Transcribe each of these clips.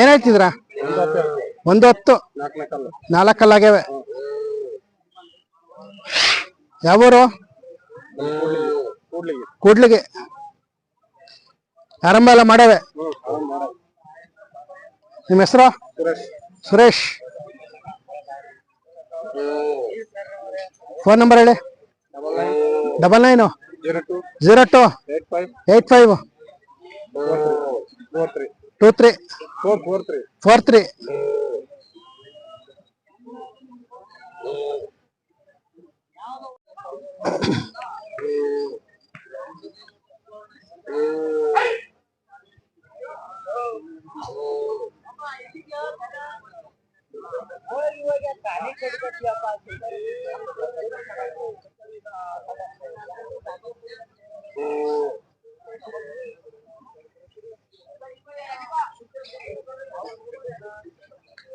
ಏನ್ ಹೇಳ್ತಿದ್ರ ಒಂದು ಹತ್ತು ನಾಲ್ಕಲ್ಲಾಗ್ಯಾವೆ. ಯಾವೂರು? ಕೂಡ್ಲಿಗೆ. ಆರಂಭ ಎಲ್ಲ ಮಾಡವೆ ನಿಮ್ಮ ಹೆಸರು? ಸುರೇಶ್. ಫೋನ್ ನಂಬರ್ ಹೇಳಿ. Double nine. Zero two. Eight five. Two three four three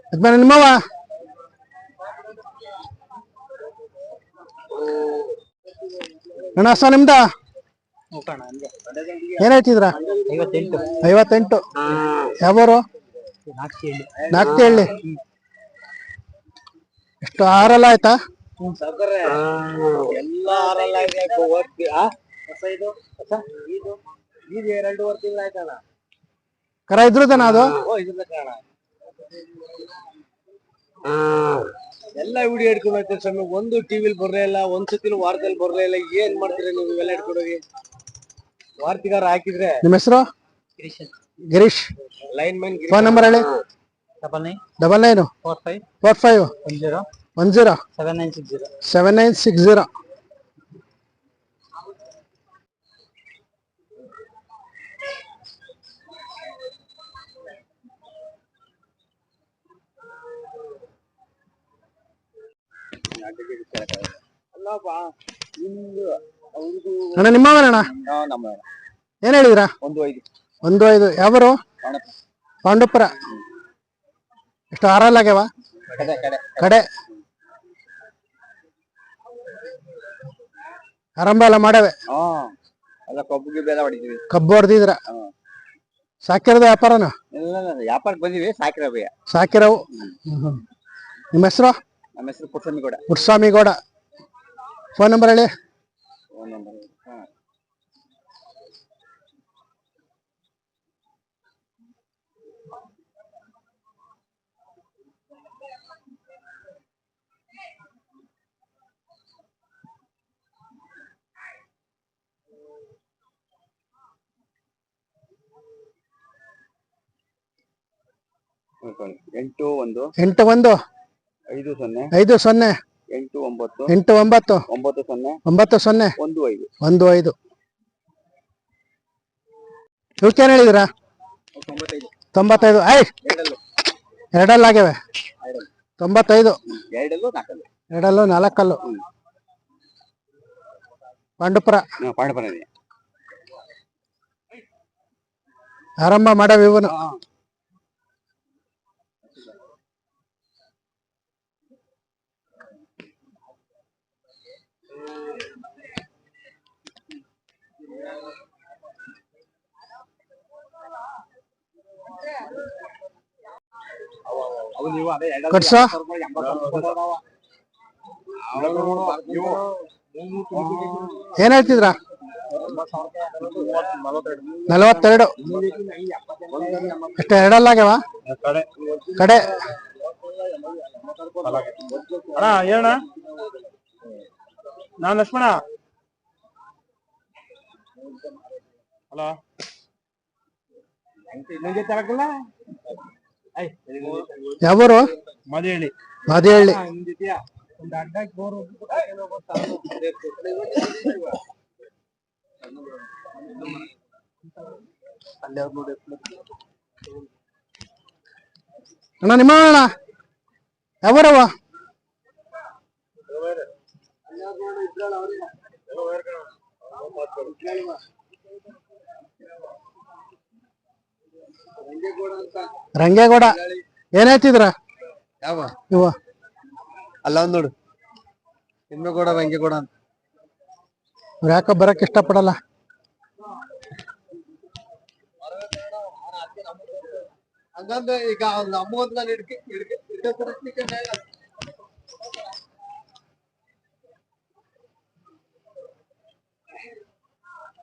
ಯಜಮಾನ ನಿಮ್ಮವ ಅಣ್ಣ ನಿಮ್ದ ಏನ್ ಹೇಳ್ತಿದ್ರ ಐವತ್ತೆಂಟು ನಾಲ್ಕು ಹೇಳಿ ಎಷ್ಟು ಆರಲ್ಲ ಆಯ್ತಾ ಎಲ್ಲ ಕರ ಇದ್ರದನ ಅದು? ಓ ಇದನ್ನ ಕಾಣ ಎಲ್ಲ ವಿಡಿಯೋ ಹಿಡ್ಕೊಂಡು ಹೋಗ್ತೀರಿ ಸ್ವಾಮಿ. ಒಂದು ಟಿವಿಲಿ ಬರ್ಲೇ ಇಲ್ಲ ಒಂದ್ ಸತಿನೂ ವಾರದಲ್ಲಿ ಬರ್ಲೇ ಇಲ್ಲ. ಏನ್ ಮಾಡ್ತೀರಿ ನೀವು ಇವೆಲ್ಲ ಹಿಡ್ಕೊಂಡೋಗಿ ವಾರ್ತಿಗಾರ ಹಾಕಿದ್ರೆ ನಿಮ್ಮ ಹೆಸರು? Girish line man phone number ಹೇಳಿ. Double nine. Double nine? Four five. Four five. One zero. One zero. Seven nine six zero. Seven nine six zero. ಅಣ್ಣ ನಿಮ್ಮವನಣ್ಣ ನಮ್ಮ ಏನ್ ಹೇಳಿದ್ರ? ಒಂದು ಐದು. ಒಂದು ಐದು ಯಾವರು? ಪಾಂಡುಪುರ. ಎಷ್ಟು ಆರಲ್ಲಾಗ್ಯಾವ ಕಡೆ ಕಡೆ. ಕಡೆ ಆರಂಭ ಎಲ್ಲ ಮಾಡವೆ ಹೊಡಿತೀವಿ ಕಬ್ಬು ಹೊಡೆದಿದ್ರ? ಸಾಕಿರೋದು ವ್ಯಾಪಾರನ? ವ್ಯಾಪಾರಕ್ಕೆ ಬಂದಿವಿ ಸಾಕಿರೋ ಭಯ. ಸಾಕಿರವು? ನಿಮ್ಮ ಹೆಸರು? ನಮ್ಮ ಹೆಸರು ಪುಟ್ಟಸ್ವಾಮಿ ಕೂಡ ಪುಟ್ಟಸ್ವಾಮಿ ಗೌಡ ಫೋನ್ ನಂಬರ್ ಹೇಳಿ. ಫೋನ್ ನಂಬರ್ ಹಾ ಎಂಟು ಒಂದು. ಎಂಟು ಒಂದು. ಐದು ಸೊನ್ನೆ ಐದು ಸೊನ್ನೆ ಎಂಟು ಒಂಬತ್ತು ಎಂಟು ಒಂಬತ್ತು ಒಂಬತ್ತು ಸೊನ್ನೆ ಒಂಬತ್ತು ಸೊನ್ನೆ ಒಂದು ಐದು. ಒಂದು ಐದು. ಇವಕ್ಕೇನು ಹೇಳಿದಿರಾ? ತೊಂಬತ್ತೈದು. ತೊಂಬತ್ತೈದು ಐ ಎರಡಲ್ಲೂ ಎರಡಲ್ಲೂ ತೊಂಬತ್ತೈದು. ಎರಡಲ್ಲೂ ನಾಲ್ಕಲ್ಲೂ. ಎರಡಲ್ಲು ನಾಲ್ಕಲ್ಲು. ಪಾಂಡುಪುರ. ಪಾಂಡುಪುರ ಆರಂಭ ಮಾಡವ ಇವನು ಕಟ್ಸೋ ಏನ್ ಹೇಳ್ತಿದ್ರ? ನಲವತ್ತೆರಡು. ಎಷ್ಟು ಎರಡಲ್ಲಾಗ್ಯಾವ ಕಡೆ. ಅಣ್ಣ ಏನ ನಾನ್ ಲಕ್ಷ್ಮಣ. ಹಲೋ. ಯಾವೂರು? ಮದೇಳಿ ಬೋರ್ ಅಣ್ಣ ನಿಮ್ಮ ಅಣ್ಣ ಯಾವೂರವ ರಂಗೇಗೌಡ ಏನಾಯ್ತಿದ್ರ ಯಾವ? ಇವ. ಅಲ್ಲ ಒಂದ್ ನೋಡು. ತಿಮ್ಮೇಗೌಡ ರಂಗೇಗೌಡ ಅಂತ. ಯಾಕ ಬರಕ್ ಇಷ್ಟಪಡಲ್ಲ? ಹಂಗಂದ್ರೆ ಈಗ ಅವ್ನ ಅಮೌಂಟ್ ನಾನು ಹಿಡ್ಕಿ ಹಿಡ್ಕಿ ಹಿಡ್ಕೊ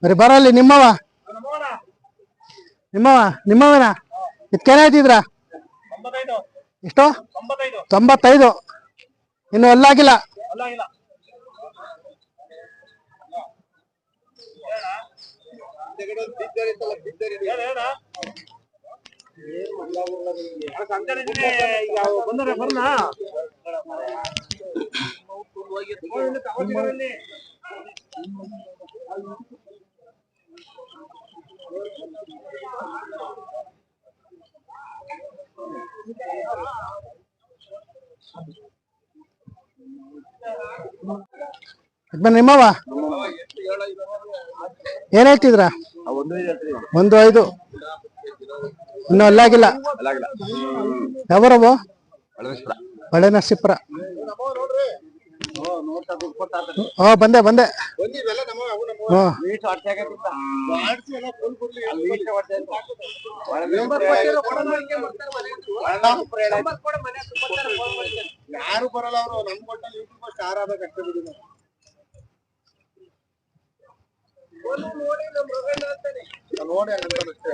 ಬರೀ ಬರಲ್ಲಿ ನಿಮ್ಮವ? ನಿಮ್ಮವ ನಿಮ್ಮವನ? ಇದಕ್ಕೇನ ತೊಂಬತ್ತೈದು ಎಷ್ಟು ತೊಂಬತ್ತೈದು ಇನ್ನು ಅಲ್ಲಾಗಿಲ್ಲ ಅಲ್ಲ ನಿಮ್ಮವ ಏನ್ ಹೇಳ್ತಿದ್ರ? ಒಂದು ಐದು. ಇನ್ನು ಅಲ್ಲಾಗಿಲ್ಲ. ಯಾವರವು ಒಳ್ಳೆ ನರಸೀಪುರ ಹಾ ಬಂದೆ ಬಂದೆ. ಯಾರು ಬರಲ್ಲ. ಅವರು. ನಮ್ ಕೊಟ್ಟಲ್ಲಿ ಯೂಟ್ಯೂಬ್ ಸ್ಟಾರ್ ಆದಾಗ ಅಷ್ಟೇ ಬಿಡಿ.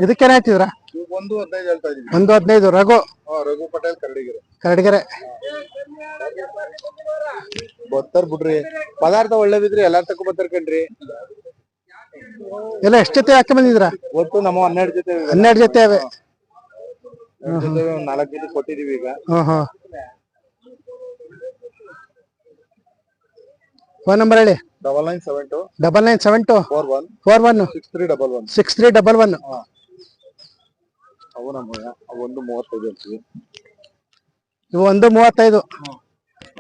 ಇದಕ್ಕೇನ್ ಒಂದು ಹದಿನೈದು ಹೇಳ್ತಾ ಇದೀವಿ. ಒಂದು ಹದಿನೈದು ರಘು. ರಘು ಪಟೇಲ್ ಕರಡಿಗೆರೆ. ಕರಡಿಗೆರೆ. ಬರ್ತಾರ ಬಿಡ್ರಿ. ಪದಾರ್ಥ ಒಳ್ಳೇದಿದ್ರಿ ಎಲ್ಲಾರ್ ತಕೊ ಬರ್ತಾರ ಕಣ್ರಿ. ಎಲ್ಲ ಎಷ್ಟ್ ಜೊತೆ ಹಾಕಿ ಬಂದಿದ್ರ ಒಟ್ಟು ನಮ್ಮ ಹನ್ನೆರಡು ಜೊತೆ ಇವೆ. ಹನ್ನೆರಡು ಜೊತೆ ಅವೆ ಎರಡ್ ಜೊತೆ ಒಂದ್ ನಾಲ್ಕು ಜೊತೆ ಕೊಟ್ಟಿದೀವಿ ಈಗ. ಹ್ಮ್ ಹ್ಮ್. ಫೋನ್ ನಂಬರ್ ಹೇಳಿ. Double nine seven two double nine seven two four one four one. Six three double one. Six three double one. ಅವು ನಮ್ಮ ಅವು ಒಂದು ಮೂವತ್ತೈದು ಹೇಳ್ತೀವಿ ಇವು ಒಂದು ಮೂವತ್ತೈದು.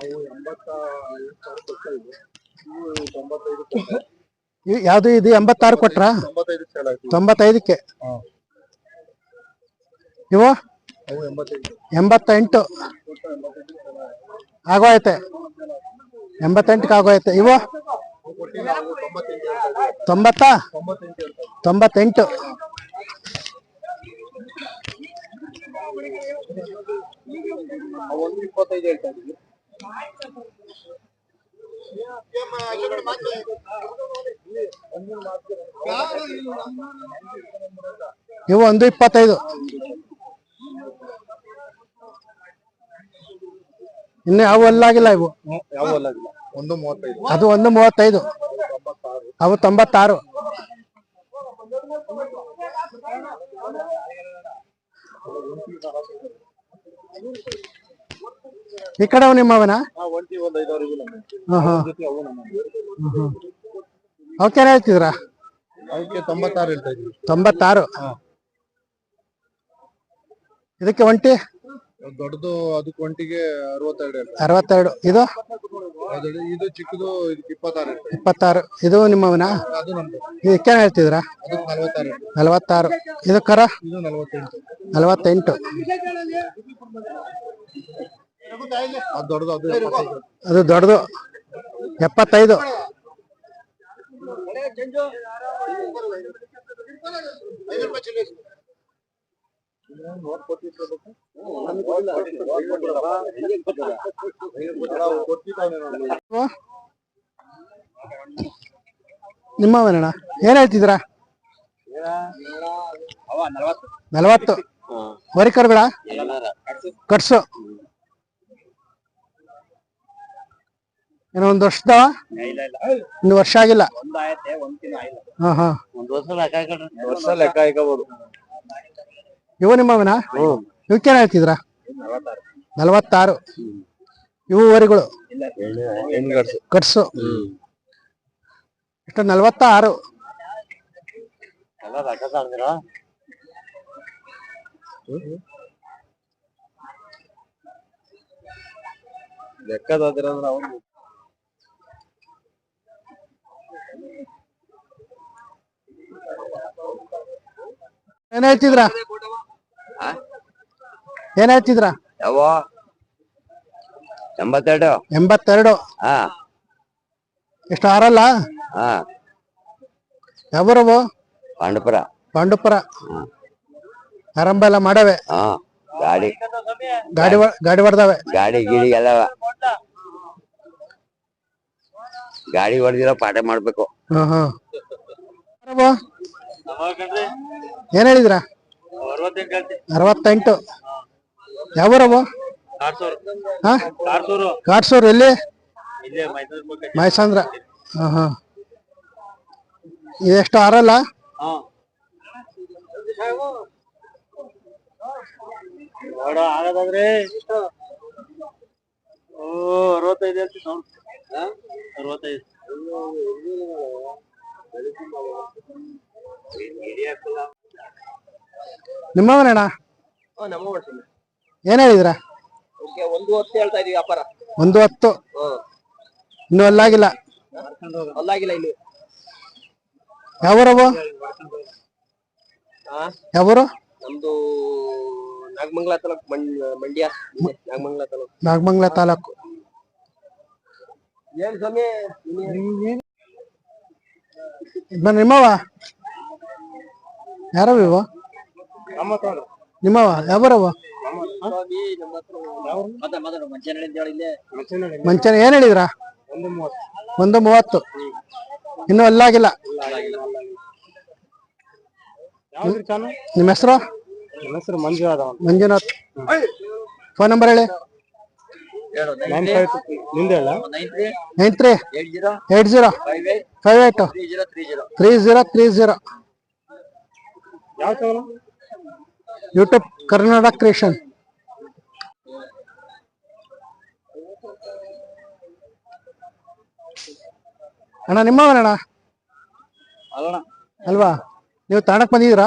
ಅವು ಎಂಬತ್ತ ಯಾವ್ದು ಇದು ಎಂಬತ್ತಾರು ಕೊಟ್ರ? ತೊಂಬತ್ತೈದಕ್ಕೆ. ಇವು? ಎಂಬತ್ತೆಂಟು. ಆಗೋಯ್ತೆ. ಎಂಬತ್ತೆಂಟಕ್ಕೆ ಆಗೋಯ್ತೆ. ಇವು? ತೊಂಬತ್ತ? ತೊಂಬತ್ತೆಂಟು. ಇಪ್ಪತ್ತೈದು ಇವು ಒಂದು ಇಪ್ಪತ್ತೈದು. ಇನ್ನು ಯಾವ ಅಲ್ಲಾಗಿಲ್ಲ ಇವು. ಅದು ಒಂದು ಮೂವತ್ತೈದು. ಅವು ತೊಂಬತ್ತಾರು. ಈ ಕಡೆ ಅವನ ನಮ್ಮ ಹಾ ಹಾ ಜೊತೆ ಅವು ನಮ್ಮ ಹೇಳ್ತಿದ್ರ ಅವಕ್ಕೆ ತೊಂಬತ್ತಾರು ಹೇಳ್ತಾ ಇದೀವಿ ತೊಂಬತ್ತಾರು? ಇದಕ್ಕೆ ಒಂಟಿ? ದೊಡ್ಡದು ಅದಕ್ಕೆ ಒಂಟಿಗೆ ಅರವತ್ತೆರಡು ಅರವತ್ತೆರಡು. ಇದು? ಇದು ಚಿಕ್ಕದು ಇಪ್ಪತ್ತಾರು ಇಪ್ಪತ್ತಾರು. ಇದು ನಿಮ್ಮವನ ಇದಕ್ಕೇನ್ ಹೇಳ್ತಿದ್ರ ಅದಕ್ಕೆ ನಲವತ್ತಾರು ಇದು ಕರ? ನಲವತ್ತೆಂಟು. ಅದು ದೊಡ್ಡದು. ಅದು ಎಪ್ಪತ್ತೈದು. ನಿಮ್ಮವನಣ್ಣ ಏನ್ ಹೇಳ್ತಿದ್ರ ನಲವತ್ತು. ವರಿ ಕರ್ಬೇಡ. ಕಟ್ಸು. ಏನೋ ಒಂದ್ ವರ್ಷದ? ಇನ್ನು ವರ್ಷ ಆಗಿಲ್ಲ. ಹಾ ಹಾ. ವರ್ಷ ಲೆಕ್ಕ ಹಾಕಬಹುದು ಇವು ನಿಮ್ಮವನ ಇವಕ್ಕೇನ್ ಹೇಳ್ತಿದ್ರ? ನಲವತ್ತಾರು. ಇವು ವರಿಗಳು ಕಟ್ಸು ಎಷ್ಟು ನಲವತ್ತಾರು. ಲೆಕ್ಕದಾದ್ರೆ ಅಂದ್ರೆ ಅವ್ನು ಏನ್ ಹೇಳ್ತಿದ್ರ? ಏನ್ ಹೇಳ್ತಿದ್ರ? ಯಾವ? ಎಂಬತ್ತೆರಡು. ಎಂಬತ್ತೆರಡು. ಹಾ. ಎಷ್ಟು ಆರಲ್ಲ? ಹಾ. ಯಾವರವು ಪಾಂಡಪುರ. ಪಾಂಡುಪುರ. ಆರಂಭ ಎಲ್ಲ ಮಾಡವೆ? ಹಾ. ಗಾಡಿ. ಗಾಡಿ ಒ- ಗಾಡಿ ಹೊಡ್ದಾವೆ? ಗಾಡಿ ಗಿಡಿ ಎಲ್ಲ ಗಾಡಿ ಹೊಡೆದಿರೋ ಪಾಠ ಮಾಡ್ಬೇಕು. ಹ್ಮ್ ಹ್ಮ್. ಏನ್ ಹೇಳಿದ್ರ? ಅರವತ್ತೆಂಟು ಯಾವೂರವು ಕಾಟ್ಸೂರು. ಎಲ್ಲಿ? ಮೈಸಂದ್ರ ಹಾ ಹಾ. ಇದೆಷ್ಟು ಆರಲ್ಲ? ಅರವತ್ತೈದು. ನಿಮ್ಮವನೇಣ ಏನ್ ಹೇಳಿದ್ರ? ಒಂದು ಹೊತ್ತು ಹೇಳ್ತಾ ಇದೀವಿ ವ್ಯಾಪಾರ. ಒಂದು ಹತ್ತು. ಇನ್ನು ಅಲ್ಲಾಗಿಲ್ಲ. ಅಲ್ಲಾಗಿಲ್ಲ ಇಲ್ಲಿ ಯಾವೂರವು ಯಾವೂರು? ನಮ್ದು ನಾಗಮಂಗಲ ತಾಲೂಕ್ ಮಂಡ್ಯ. ನಾಗಮಂಗಲ ತಾಲೂಕ್. ನಾಗಮಂಗಲ ತಾಲೂಕು. ಏನ್ ಸ್ವಾಮಿ? ನಿಮ್ಮವ ಯಾರವ ಇವ? ನಿಮ್ಮವ ಮಾತಾಡ ಮಂಚನ ಹೇಳಿ ಇಲ್ಲೇ ಮಂಚನ ಏನ್ ಹೇಳಿದ್ರ? ಒಂದು ಮೂವತ್ತು. ಇನ್ನು ಅಲ್ಲಾಗಿಲ್ಲ. ನಿಮ್ಮ ಹೆಸರು? ಹೆಸರು ಮಂಜುನಾಥ ಮಂಜುನಾಥ್. ಫೋನ್ ನಂಬರ್ ಹೇಳಿ. Nine three. Eight zero. Five eight. Three zero. Three zero three zero. ಯಾವ ಚಾನಲ್ ಯೂಟ್ಯೂಬ್ ಕರ್ನಾಟಕ ಕ್ರಿಯೇಷನ್ ಅಣ್ಣ ನಿಮ್ಮವನಣ್ಣ ಅಣ್ಣ ಅಲ್ವಾ? ನೀವು ತಾಣಕ್ ಬಂದಿದ್ದೀರಾ?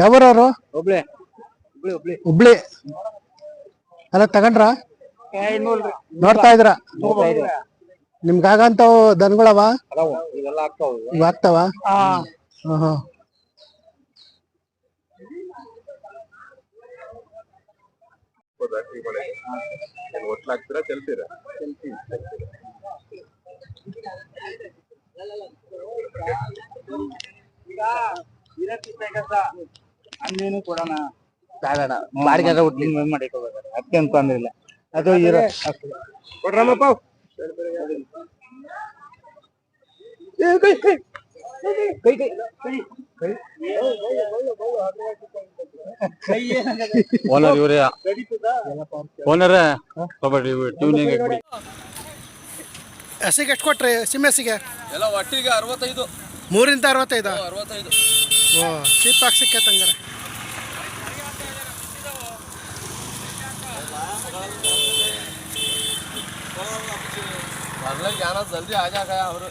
ಯಾವೂರವ್ರು? ಒಬ್ಳೆ ಹುಬ್ಳಿ ಅಲ್ಲ ತಗೊಂಡ್ರ? ನೋಡ್ತಾ ಇದ್ರ ನಿಮ್ಗಾಗಂತವು ದನಗಳವ? ಅದಾವ ಇವೆಲ್ಲ ಮಳೆ ಹ್ಮ್ ಒಟ್ಲಾಗ್ತೀರಾ ಚೆಲ್ತೀರಾ ಹಂಗೇನು ಕೊಡೋಣ. ಬೇಡ ಬಾಡಿಗೆ ನಿಮ್ಮ ಮಾಡಿ ಅದಕ್ಕೆ ಅಂತ ಅಂದಿಲ್ಲ ಅದು ಇರೋ ಕೊಡ್ರಮ್ಮಪ್ಪ. ಓನರ್ ಇವರೇ. ಓನರ್? ಟ್ಯೂನಿಂಗ್ ಬಿಡಿ ಹಸಿಗೆ ಎಷ್ಟು ಕೊಟ್ರಿ? ಸಿಮ್ ಹಸಿಗೆ ಎಲ್ಲ ಒಟ್ಟಿಗೆ ಅರವತ್ತೈದು. ಮೂರಿಂದ ಅರವತ್ತೈದ? ಅರವತ್ತೈದು. ಓ ಚೀಪ್ ಆಗಿ ಸಿಕ್ಕೈತೆ ಹಂಗಾರೆ ಜಲ್ದಿ ಆಜಾಗ ಅವರು.